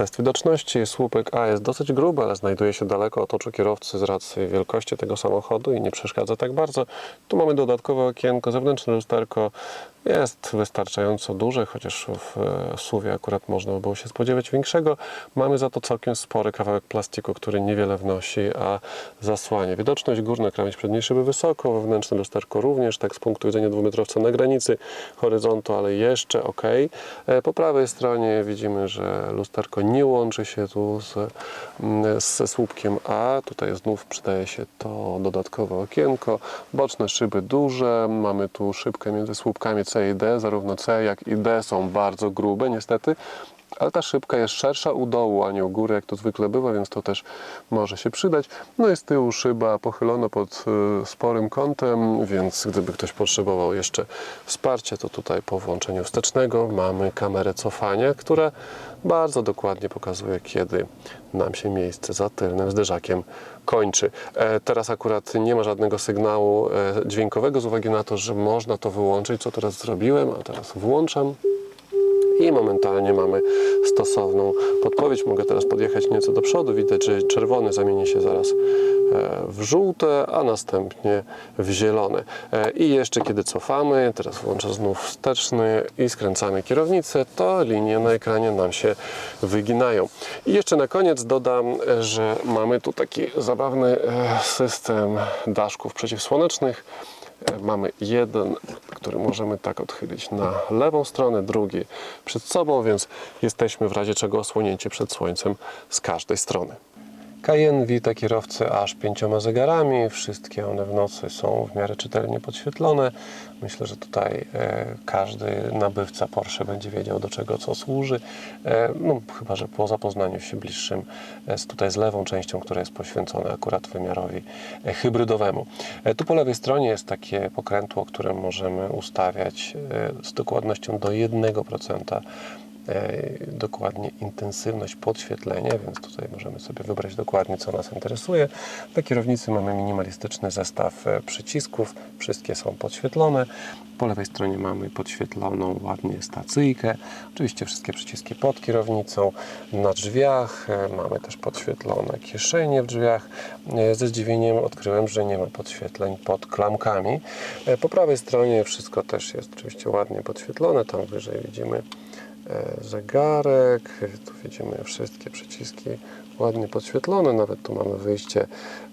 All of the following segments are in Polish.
Test widoczności. Słupek A jest dosyć gruby, ale znajduje się daleko od oczu kierowcy z racji wielkości tego samochodu i nie przeszkadza tak bardzo. Tu mamy dodatkowe okienko, zewnętrzne lusterko. Jest wystarczająco duże, chociaż w e, suwie akurat można by było się spodziewać większego. Mamy za to całkiem spory kawałek plastiku, który niewiele wnosi, a zasłania. Widoczność górna, krawędź przedniej szyby wysoko, wewnętrzne lusterko również, tak z punktu widzenia dwumetrowca na granicy horyzontu, ale jeszcze ok. E, Po prawej stronie widzimy, że lusterko nie łączy się tu z, mm, ze słupkiem A. Tutaj znów przydaje się to dodatkowe okienko. Boczne szyby duże, mamy tu szybkę między słupkami C i D, zarówno C jak i D są bardzo grube niestety. Ale ta szybka jest szersza u dołu, a nie u góry, jak to zwykle bywa, więc to też może się przydać. No z tyłu szyba pochylona pod y, sporym kątem, więc gdyby ktoś potrzebował jeszcze wsparcia, to tutaj po włączeniu wstecznego mamy kamerę cofania, która bardzo dokładnie pokazuje, kiedy nam się miejsce za tylnym zderzakiem kończy. E, teraz akurat nie ma żadnego sygnału e, dźwiękowego z uwagi na to, że można to wyłączyć, co teraz zrobiłem, a teraz włączam i momentalnie mamy stosowną podpowiedź. Mogę teraz podjechać nieco do przodu. Widać, że czerwony zamieni się zaraz e, w żółte, a następnie w zielone. I jeszcze kiedy cofamy, teraz włączę znów wsteczny i skręcamy kierownicę, to linie na ekranie nam się wyginają. I jeszcze na koniec dodam, że mamy tu taki zabawny e, system daszków przeciwsłonecznych. Mamy jeden, który możemy tak odchylić na lewą stronę, drugi przed sobą, więc jesteśmy w razie czego osłonięci przed słońcem z każdej strony. Cayenne wita kierowcę aż pięcioma zegarami. Wszystkie one w nocy są w miarę czytelnie podświetlone. Myślę, że tutaj e, każdy nabywca Porsche będzie wiedział, do czego co służy. E, no, chyba, że po zapoznaniu się bliższym e, z, tutaj z lewą częścią, która jest poświęcona akurat wymiarowi hybrydowemu. Tu po lewej stronie jest takie pokrętło, które możemy ustawiać z dokładnością do 1% e, dokładnie intensywność podświetlenia, więc tutaj możemy sobie wybrać dokładnie, co nas interesuje. Na kierownicy mamy minimalistyczny zestaw e, przycisków, wszystkie są podświetlone. Po lewej stronie mamy podświetloną ładnie stacyjkę, oczywiście wszystkie przyciski pod kierownicą. Na drzwiach e, mamy też podświetlone kieszenie w drzwiach. E, Ze zdziwieniem odkryłem, że nie ma podświetleń pod klamkami. E, Po prawej stronie wszystko też jest oczywiście ładnie podświetlone, tam wyżej widzimy e, zegarek, tu widzimy wszystkie przyciski ładnie podświetlone, nawet tu mamy wyjście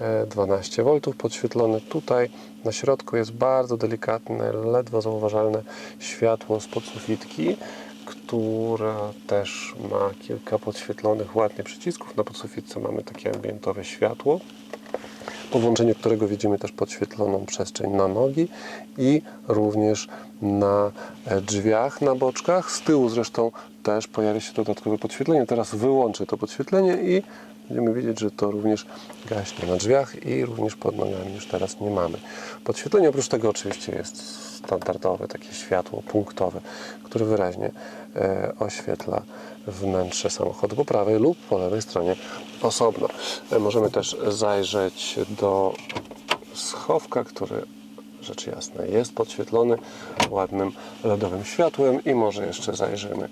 e, 12 V podświetlone. Tutaj na środku jest bardzo delikatne, ledwo zauważalne światło spod sufitki, która też ma kilka podświetlonych ładnie przycisków. Na podsufitce mamy takie ambientowe światło po włączeniu którego widzimy też podświetloną przestrzeń na nogi i również na e, drzwiach, na boczkach. Z tyłu zresztą też pojawia się dodatkowe podświetlenie. Teraz wyłączę to podświetlenie i będziemy widzieć, że to również gaśnie na drzwiach i również pod nogami już teraz nie mamy. Podświetlenie oprócz tego oczywiście jest standardowe, takie światło punktowe, które wyraźnie e, oświetla wnętrze samochodu po prawej lub po lewej stronie osobno. E, Możemy też zajrzeć do schowka, który rzecz jasna jest podświetlony ładnym LEDowym światłem i może jeszcze zajrzymy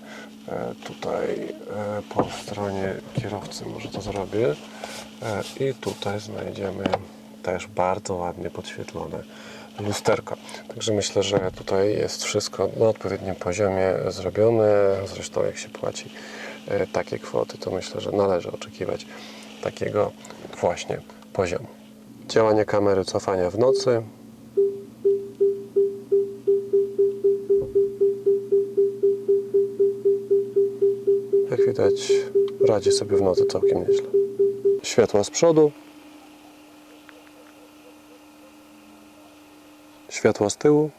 e, tutaj e, po stronie kierowcy, może to zrobię i tutaj znajdziemy też bardzo ładnie podświetlone lusterko. Także myślę, że tutaj jest wszystko na odpowiednim poziomie zrobione. Zresztą jak się płaci e, takie kwoty, to myślę, że należy oczekiwać takiego właśnie poziomu. Działanie kamery cofania w nocy. Jak widać, radzi sobie w nocy całkiem nieźle. Światła z przodu, światła z tyłu.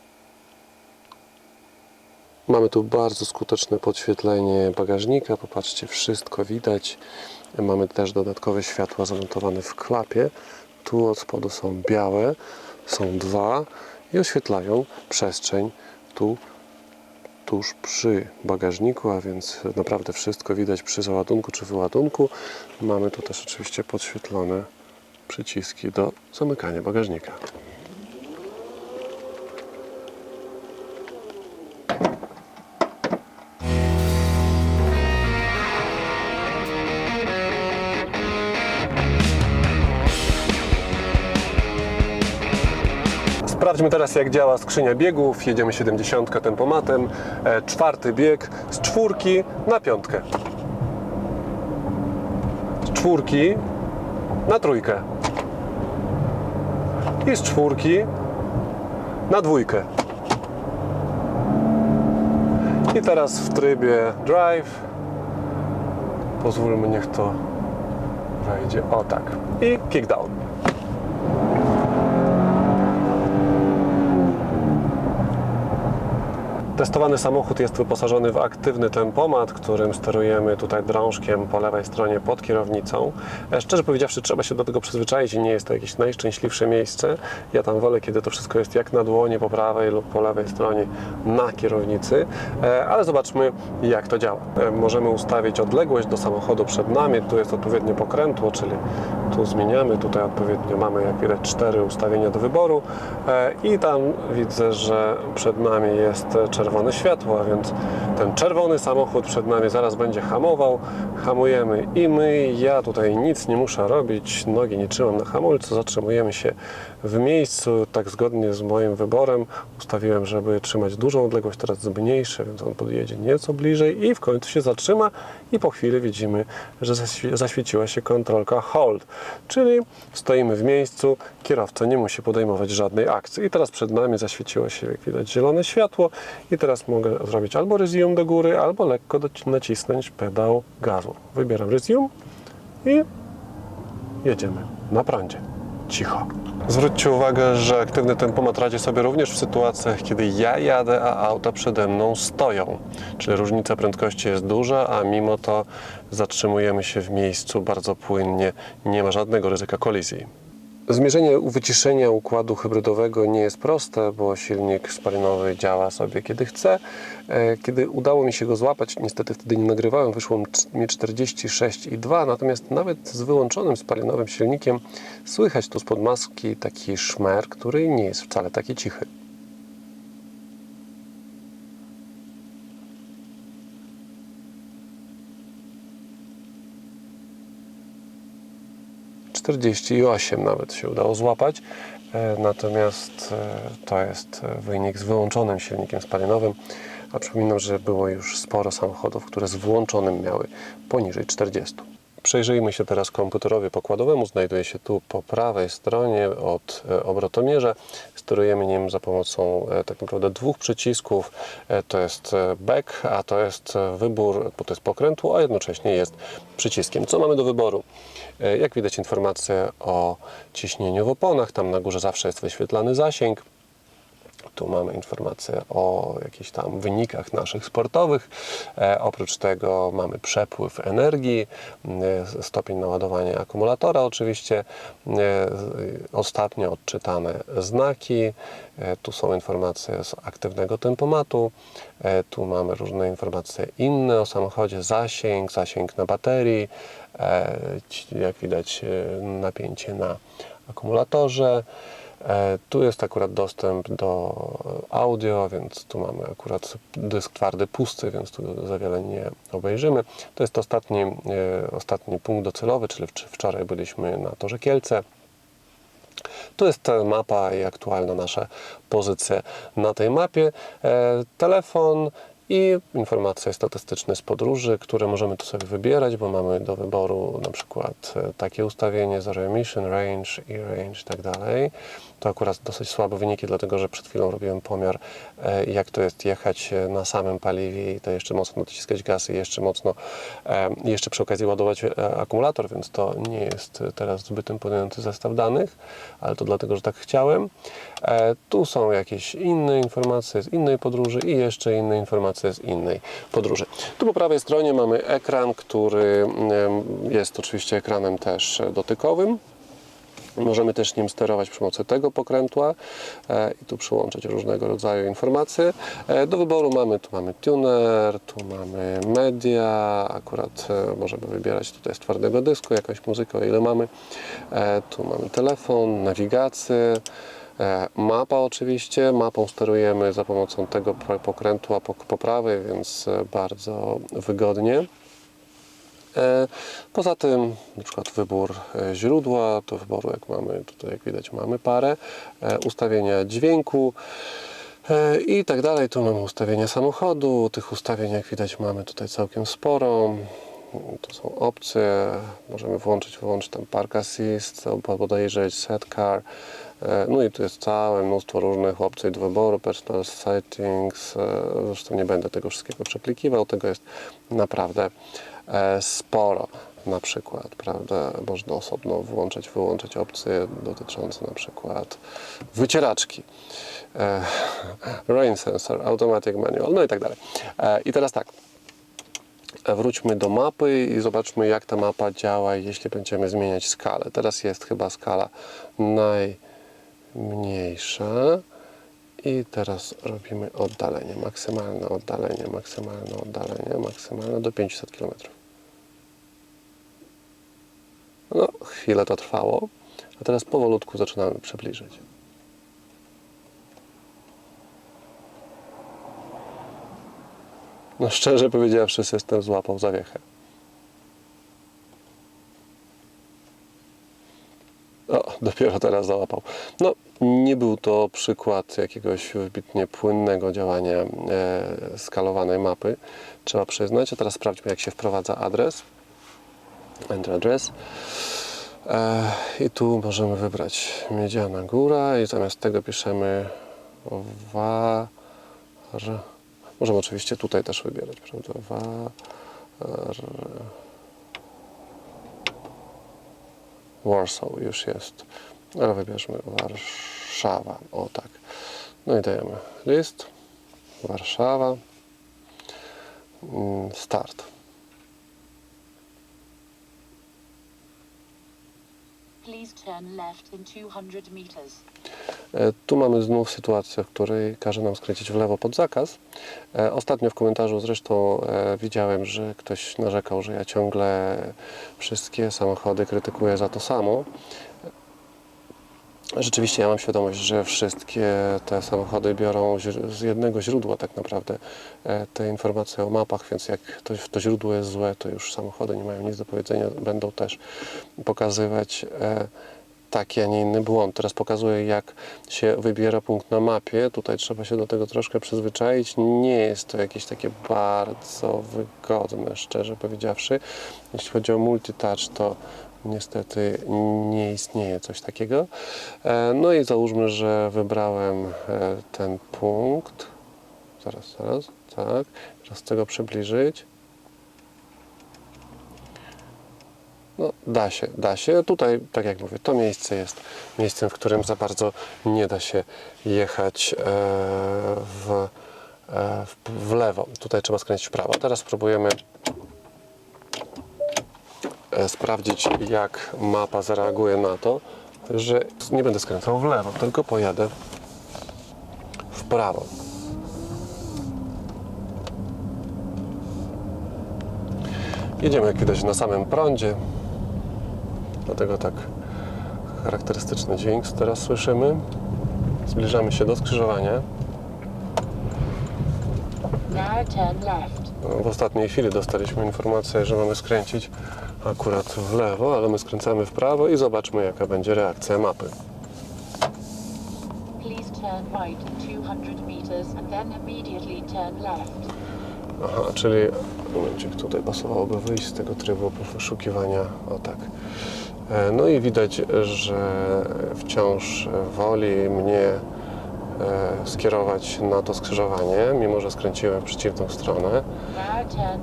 Mamy tu bardzo skuteczne podświetlenie bagażnika. Popatrzcie, wszystko widać. Mamy też dodatkowe światła zamontowane w klapie. Tu od spodu są białe, są dwa i oświetlają przestrzeń tu tuż przy bagażniku, a więc naprawdę wszystko widać przy załadunku czy wyładunku. Mamy tu też oczywiście podświetlone przyciski do zamykania bagażnika. Sprawdźmy teraz jak działa skrzynia biegów. Jedziemy 70 tempomatem. E, czwarty bieg z czwórki na piątkę. Z czwórki na trójkę. I z czwórki na dwójkę. I teraz w trybie drive pozwólmy niech to wejdzie. O tak. I kick down. Testowany samochód jest wyposażony w aktywny tempomat, którym sterujemy tutaj drążkiem po lewej stronie pod kierownicą. E, Szczerze powiedziawszy, trzeba się do tego przyzwyczaić i nie jest to jakieś najszczęśliwsze miejsce. Ja tam wolę, kiedy to wszystko jest jak na dłonie po prawej lub po lewej stronie na kierownicy, E, ale zobaczmy jak to działa. E, Możemy ustawić odległość do samochodu przed nami, tu jest odpowiednie pokrętło, czyli tu zmieniamy, tutaj odpowiednio mamy jak widać cztery ustawienia do wyboru i tam widzę, że przed nami jest czerwone światło, a więc ten czerwony samochód przed nami zaraz będzie hamował. Hamujemy i my, ja tutaj nic nie muszę robić, nogi nie trzymam na hamulcu, zatrzymujemy się w miejscu, tak zgodnie z moim wyborem. Ustawiłem, żeby trzymać dużą odległość, teraz zmniejszę, więc on podjedzie nieco bliżej i w końcu się zatrzyma i po chwili widzimy, że zaświe- zaświeciła się kontrolka hold, czyli stoimy w miejscu, kierowca nie musi podejmować żadnej akcji. I teraz przed nami zaświeciło się, jak widać, zielone światło i teraz mogę zrobić albo resume do góry, albo lekko nacisnąć pedał gazu. Wybieram resume i jedziemy na prądzie. Cicho. Zwróćcie uwagę, że aktywny tempomat radzi sobie również w sytuacjach, kiedy ja jadę, a auta przede mną stoją. Czyli różnica prędkości jest duża, a mimo to zatrzymujemy się w miejscu bardzo płynnie. Nie ma żadnego ryzyka kolizji. Zmierzenie wyciszenia układu hybrydowego nie jest proste, bo silnik spalinowy działa sobie kiedy chce. E, Kiedy udało mi się go złapać, niestety wtedy nie nagrywałem, wyszło mi 46,2, natomiast nawet z wyłączonym spalinowym silnikiem słychać tu spod maski taki szmer, który nie jest wcale taki cichy. Czterdzieści osiem nawet się udało złapać, e, natomiast e, to jest e, wynik z wyłączonym silnikiem spalinowym, a przypominam, że było już sporo samochodów, które z włączonym miały poniżej 40. Przejrzyjmy się teraz komputerowi pokładowemu. Znajduje się tu po prawej stronie od e, obrotomierza. Sterujemy nim za pomocą e, tak naprawdę dwóch przycisków. E, To jest back, a to jest wybór, bo to jest pokrętło, a jednocześnie jest przyciskiem. Co mamy do wyboru? Jak widać informacje o ciśnieniu w oponach. Tam na górze zawsze jest wyświetlany zasięg. Tu mamy informacje o jakichś tam wynikach naszych sportowych. E, oprócz tego mamy przepływ energii, e, stopień naładowania akumulatora oczywiście. E, ostatnio odczytane znaki. E, tu są informacje z aktywnego tempomatu. E, tu mamy różne informacje inne o samochodzie. Zasięg, zasięg na baterii. E, jak widać e, napięcie na akumulatorze. E, Tu jest akurat dostęp do audio, więc tu mamy akurat dysk twardy pusty, więc tu za wiele nie obejrzymy. To jest ostatni, e, ostatni punkt docelowy, czyli wcz- wczoraj byliśmy na Torze Kielce. Tu jest mapa i aktualna nasza pozycja na tej mapie. E, telefon i informacje statystyczne z podróży, które możemy tu sobie wybierać, bo mamy do wyboru na przykład takie ustawienie zero emission, range, e-range i tak dalej. To akurat dosyć słabe wyniki, dlatego że przed chwilą robiłem pomiar, e, jak to jest jechać e, na samym paliwie i to jeszcze mocno dociskać gaz i jeszcze mocno, e, jeszcze przy okazji ładować akumulator, więc to nie jest teraz zbyt imponujący zestaw danych, ale to dlatego, że tak chciałem. Tu są jakieś inne informacje z innej podróży i jeszcze inne informacje z innej podróży. Tu po prawej stronie mamy ekran, który em, jest oczywiście ekranem też dotykowym. Możemy też nim sterować przy pomocy tego pokrętła e, i tu przyłączać różnego rodzaju informacje. E, do wyboru mamy, tu mamy tuner, tu mamy media, akurat e, możemy wybierać tutaj z twardego dysku jakąś muzykę, o ile mamy. Tu mamy telefon, nawigację. Mapa oczywiście, mapą sterujemy za pomocą tego po- pokrętła po, prawej, więc bardzo wygodnie. E, Poza tym na przykład wybór e, źródła, do wyboru jak mamy, tutaj jak widać mamy parę, e, ustawienia dźwięku i tak dalej. Tu mamy ustawienia samochodu, tych ustawień jak widać mamy tutaj całkiem sporo. To są opcje, możemy włączyć, wyłączyć tam Park Assist, albo podejrzeć Set Car. E, No i tu jest całe mnóstwo różnych opcji do wyboru, Personal Settings, e, zresztą nie będę tego wszystkiego przeklikiwał, tego jest naprawdę e, sporo. Na przykład, prawda, można osobno włączać, wyłączyć opcje dotyczące na przykład wycieraczki, rain sensor, automatic manual, no i tak dalej. I teraz tak, wróćmy do mapy i zobaczmy, jak ta mapa działa, jeśli będziemy zmieniać skalę. Teraz jest chyba skala najmniejsza. I teraz robimy oddalenie, maksymalne oddalenie, maksymalne oddalenie, maksymalne do 500 km. No, chwilę to trwało, a teraz powolutku zaczynamy przybliżyć. No szczerze powiedziawszy, system złapał zawiechę. O, dopiero teraz załapał. No, nie był to przykład jakiegoś wybitnie płynnego działania e, skalowanej mapy, trzeba przyznać. A teraz sprawdźmy, jak się wprowadza adres. Enter address. E, I tu możemy wybrać Miedziana Góra i zamiast tego piszemy War... Możemy oczywiście tutaj też wybierać, prawda? War... Warsaw już jest, ale wybierzmy Warszawa, o tak. No i dajemy list, Warszawa, Mm, start. Turn left in 200 meters. E, Tu mamy znów sytuację, w której każe nam skręcić w lewo pod zakaz. E, Ostatnio w komentarzu zresztą e, widziałem, że ktoś narzekał, że ja ciągle wszystkie samochody krytykuję za to samo. Rzeczywiście ja mam świadomość, że wszystkie te samochody biorą z jednego źródła tak naprawdę e, te informacje o mapach, więc jak to, to źródło jest złe, to już samochody nie mają nic do powiedzenia, będą też pokazywać e, taki, a nie inny błąd. Teraz pokazuję, jak się wybiera punkt na mapie. Tutaj trzeba się do tego troszkę przyzwyczaić. Nie jest to jakieś takie bardzo wygodne, szczerze powiedziawszy. Jeśli chodzi o multitouch, to niestety nie istnieje coś takiego. E, No i załóżmy, że wybrałem e, ten punkt. Zaraz, zaraz, tak. Teraz chcę go przybliżyć. No, da się, da się. Tutaj, tak jak mówię, to miejsce jest miejscem, w którym za bardzo nie da się jechać e, w, w, lewo. Tutaj trzeba skręcić w prawo. Teraz spróbujemy sprawdzić, jak mapa zareaguje na to, że nie będę skręcał w lewo, tylko pojadę w prawo. Jedziemy, jak widać, na samym prądzie. Dlatego tak charakterystyczny dźwięk teraz słyszymy. Zbliżamy się do skrzyżowania. W ostatniej chwili dostaliśmy informację, że mamy skręcić akurat w lewo, ale my skręcamy w prawo i zobaczmy, jaka będzie reakcja mapy. Please turn right in 200 meters and then immediately turn left. Aha, czyli momencik, tutaj pasowałoby wyjść z tego trybu poszukiwania. O tak. E, No i widać, że wciąż woli mnie e, skierować na to skrzyżowanie, mimo że skręciłem w przeciwną stronę.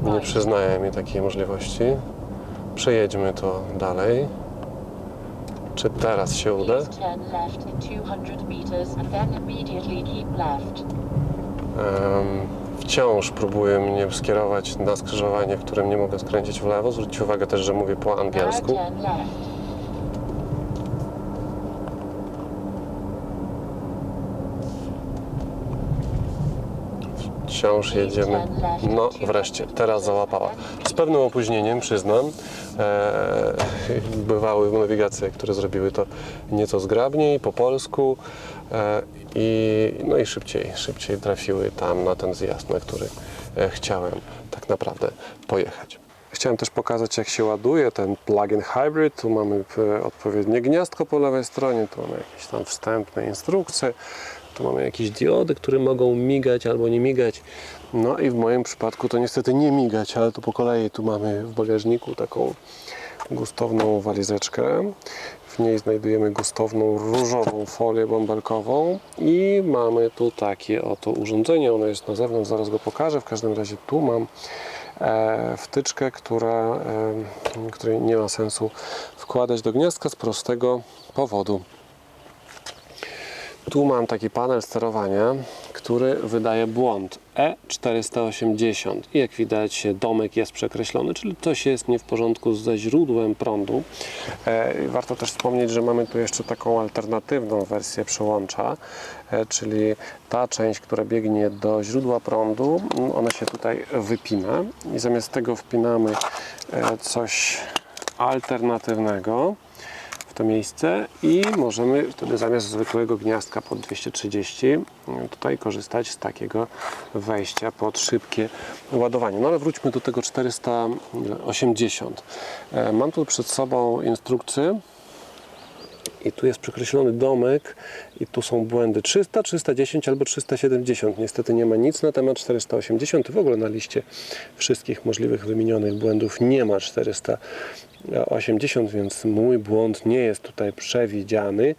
Nie przyznaje mi takiej możliwości. Przejedźmy to dalej. Czy teraz się uda? Please turn left in 200 meters and then immediately keep left. Em, Wciąż próbuje mnie skierować na skrzyżowanie, w którym nie mogę skręcić w lewo. Zwróćcie uwagę też, że mówię po angielsku. Left. Wciąż jedziemy. No wreszcie, teraz załapała. Z pewnym opóźnieniem, przyznam. E, bywały nawigacje, które zrobiły to nieco zgrabniej, po polsku. E, i, no i szybciej, szybciej trafiły tam na ten zjazd, na który e, chciałem tak naprawdę pojechać. Chciałem też pokazać, jak się ładuje ten plug-in hybrid. Tu mamy odpowiednie gniazdko po lewej stronie, tu mamy jakieś tam wstępne instrukcje. Tu mamy jakieś diody, które mogą migać albo nie migać. No i w moim przypadku to niestety nie migać, ale tu po kolei tu mamy w bagażniku taką gustowną walizeczkę. W niej znajdujemy gustowną różową folię bąbelkową i mamy tu takie oto urządzenie. Ono jest na zewnątrz, zaraz go pokażę. W każdym razie tu mam e, wtyczkę, która, e, której nie ma sensu wkładać do gniazdka z prostego powodu. Tu mam taki panel sterowania, który wydaje błąd. E480 i jak widać domek jest przekreślony, czyli coś jest nie w porządku ze źródłem prądu. E, warto też wspomnieć, że mamy tu jeszcze taką alternatywną wersję przełącza, e, czyli ta część, która biegnie do źródła prądu, ona się tutaj wypina. I zamiast tego wpinamy e, coś alternatywnego to miejsce i możemy wtedy zamiast zwykłego gniazdka pod 230 mm, tutaj korzystać z takiego wejścia pod szybkie ładowanie. No ale wróćmy do tego 480. E, Mam tu przed sobą instrukcję i tu jest przekreślony domek i tu są błędy 300, 310 albo 370. Niestety nie ma nic na temat 480 w ogóle na liście wszystkich możliwych wymienionych błędów nie ma 480, więc mój błąd nie jest tutaj przewidziany,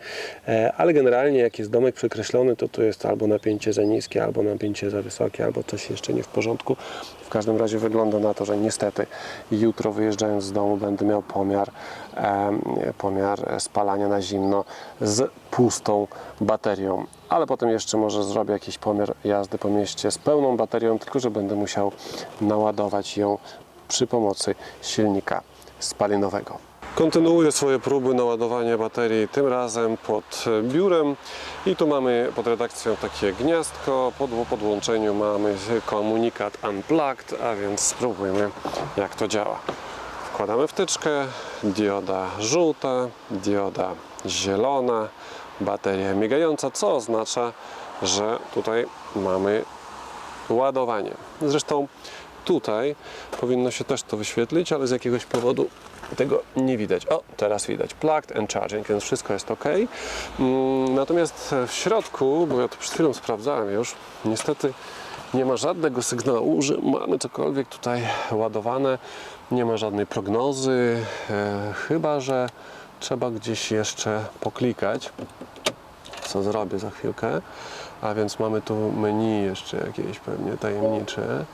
E, ale generalnie jak jest domek przekreślony, to to jest albo napięcie za niskie, albo napięcie za wysokie, albo coś jeszcze nie w porządku. W każdym razie wygląda na to, że niestety jutro wyjeżdżając z domu będę miał pomiar, pomiar spalania na zimno z pustą baterią. Ale potem jeszcze może zrobię jakiś pomiar jazdy po mieście z pełną baterią, tylko że będę musiał naładować ją przy pomocy silnika spalinowego. Kontynuuję swoje próby naładowania baterii, tym razem pod biurem i tu mamy pod redakcją takie gniazdko, po podłączeniu mamy komunikat unplugged, a więc spróbujmy jak to działa. Wkładamy wtyczkę, dioda żółta, dioda zielona, bateria migająca, co oznacza, że tutaj mamy ładowanie. Zresztą tutaj powinno się też to wyświetlić, ale z jakiegoś powodu tego nie widać. O, teraz widać. Plugged and charging, więc wszystko jest ok. Mm, Natomiast w środku, bo ja to przed chwilą sprawdzałem już, niestety nie ma żadnego sygnału, że mamy cokolwiek tutaj ładowane. Nie ma żadnej prognozy, e, chyba że trzeba gdzieś jeszcze poklikać co zrobię za chwilkę. A więc mamy tu menu jeszcze jakieś pewnie tajemnicze.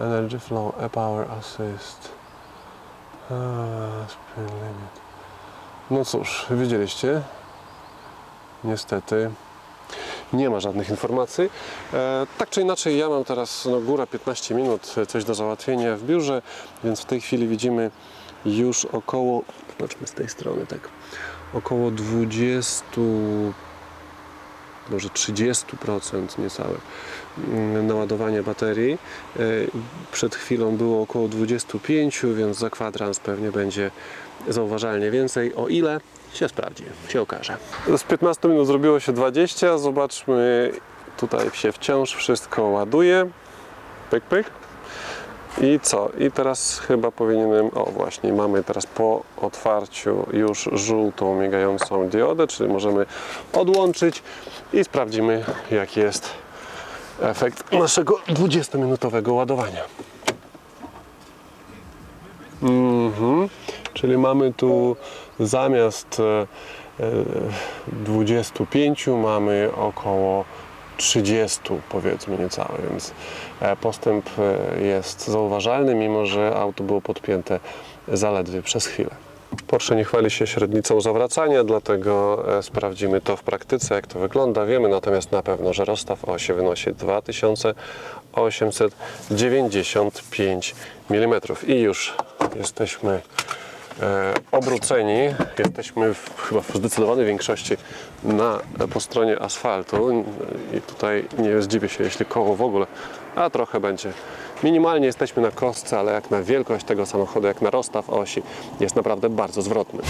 Energy flow, a power assist. No cóż, widzieliście. Niestety nie ma żadnych informacji. E, tak czy inaczej, ja mam teraz no, góra 15 minut, e, coś do załatwienia w biurze, więc w tej chwili widzimy już około, zobaczmy z tej strony, tak, około 20, może 30% niecałe mm, naładowanie baterii. E, Przed chwilą było około 25, więc za kwadrans pewnie będzie zauważalnie więcej. O ile się sprawdzi, się okaże. Z 15 minut zrobiło się 20. Zobaczmy, tutaj się wciąż wszystko ładuje. Pyk, pyk. I co? I teraz chyba powinienem. O, właśnie, mamy teraz po otwarciu już żółtą migającą diodę, czyli możemy odłączyć i sprawdzimy, jaki jest efekt naszego 20-minutowego ładowania. Mhm. Czyli mamy tu zamiast e, e, 25 mamy około 30 powiedzmy niecałe, więc e, postęp e, jest zauważalny, mimo że auto było podpięte zaledwie przez chwilę. Porsche nie chwali się średnicą zawracania, dlatego e, sprawdzimy to w praktyce, jak to wygląda. Wiemy natomiast na pewno, że rozstaw osi wynosi 2895 mm i już jesteśmy e, obróceni. Jesteśmy w, chyba w zdecydowanej większości na, po stronie asfaltu i tutaj nie zdziwię się, jeśli koło w ogóle, a trochę będzie. Minimalnie jesteśmy na kostce, ale jak na wielkość tego samochodu, jak na rozstaw osi, jest naprawdę bardzo zwrotny.